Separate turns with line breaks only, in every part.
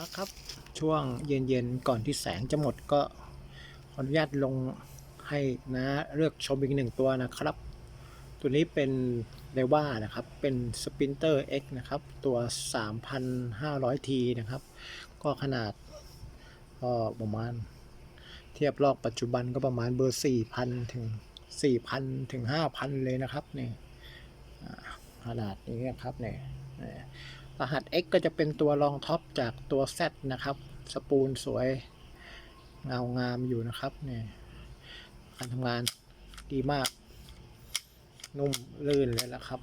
มาครับช่วงเย็นๆก่อนที่แสงจะหมดก็ขออนุญาตลงให้นะเลือกชมอีกหนึ่งตัวนะครับ ตัวนี้เป็นเรว่านะครับเป็น Sprinter X นะครับ ตัว 3,500T นะครับ ก็ขนาดก็ประมาณ เทียบลอกปัจจุบันก็ประมาณเบอร์ 4,000 ถึง 4,000 ถึง 5,000 เลยนะครับนี่ขนาดนี้นะครับเนี่ย รหัส X ก็จะเป็นตัวรองท็อปจากตัว Z นะครับ สปูลสวยเงางามอยู่นะครับเนี่ยการทำงานดีมาก นุ่มลื่นเลยละครับ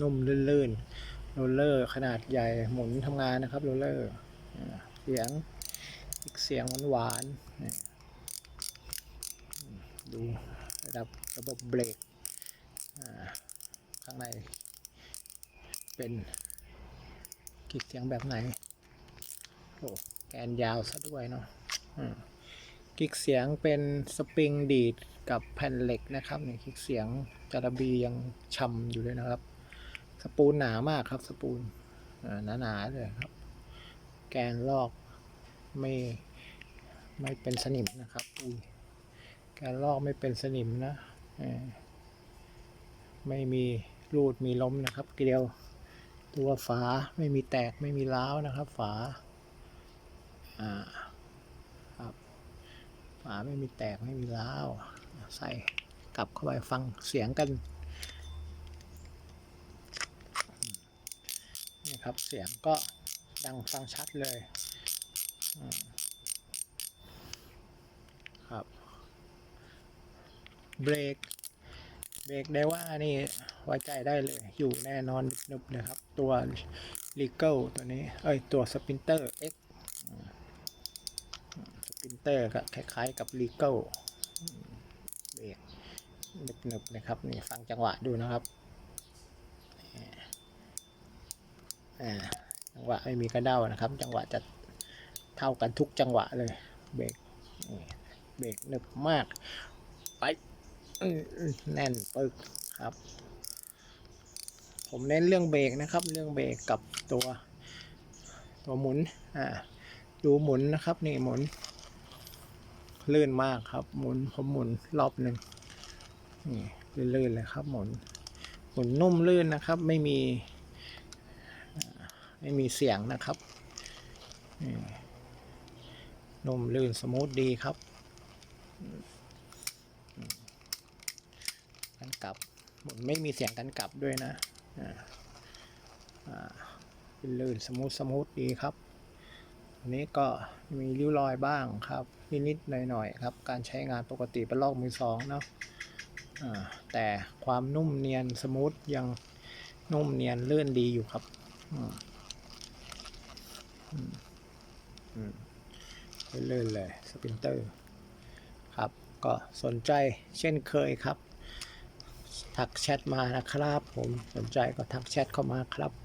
นุ่มลื่นๆโรลเลอร์ขนาดใหญ่หมุนทำงานนะครับโรลเลอร์เสียงอีกเสียงหวานๆดูระดับระบบเบรกข้างในเป็น กิกเสียงแบบไหนโอ้แกนยาวซะด้วยเนาะกิกเสียงเป็นสปริงดีดกับแผ่นเหล็กนะครับเนี่ยกิกเสียงจาระบียังช่ำอยู่เลยนะครับ สปูลหนามากครับสปูลอ่าหนาๆเลยครับ แกนลอกไม่ไม่เป็นสนิมนะครับอุ้ยแกนลอกไม่เป็นสนิมนะไม่มีรูดมีล้มนะครับเกลียว ตัวฝาไม่มีแตกไม่มีร้าวนะครับ ฝาอ่าครับฝาไม่มีแตกไม่มีร้าวใส่กลับเข้าไปฟังเสียงกันนี่ครับเสียงก็ดังฟังชัดเลยครับเบรก เบรกได้ว่านี่ไว้ใจได้เลย อยู่แน่นอนนึบๆนะครับ ตัว l e g a l ตัวนี้ เอ้ย ตัว Sprinter X สปินเตอร์ก็คล้ายๆกับ l e g a l เบรกนึบๆนะครับ นี่ฟังจังหวะดูนะครับจังหวะไม่มีกระเด้านะครับ จังหวะจะเท่ากันทุกจังหวะเลย เบรกเบรกนึบมาก ไป แน่นปึกครับ ผมเน้นเรื่องเบรกนะครับ เรื่องเบรกกับตัว ตัวหมุนอ่าดูหมุนนะครับ นี่หมุนลื่นมากครับ หมุนผมหมุนรอบหนึ่งนี่ลื่นๆเลยครับ หมุนหมุนนุ่มลื่นนะครับ ไม่มีไม่มีเสียงนะครับนุ่มลื่นสมูทดีครับ กลับมุนไม่มีเสียงกันกลับด้วยนะอ่าอ่าเลื่นสมูทสมูทดีครับอันนี้ก็มีริ้วรอยบ้างครับ นิดๆหน่อยๆครับ การใช้งานปกติเป็นลอกมือสองเนาะอ่าแต่ความนุ่มเนียนสมูทยังนุ่มเนียนเลื่อนดีอยู่ครับอืมอืมอืมลื่นเลยสปรินเตอร์ ครับ ก็สนใจเช่นเคยครับ ทักแชทมานะครับผมสนใจก็ทักแชทเข้ามาครับ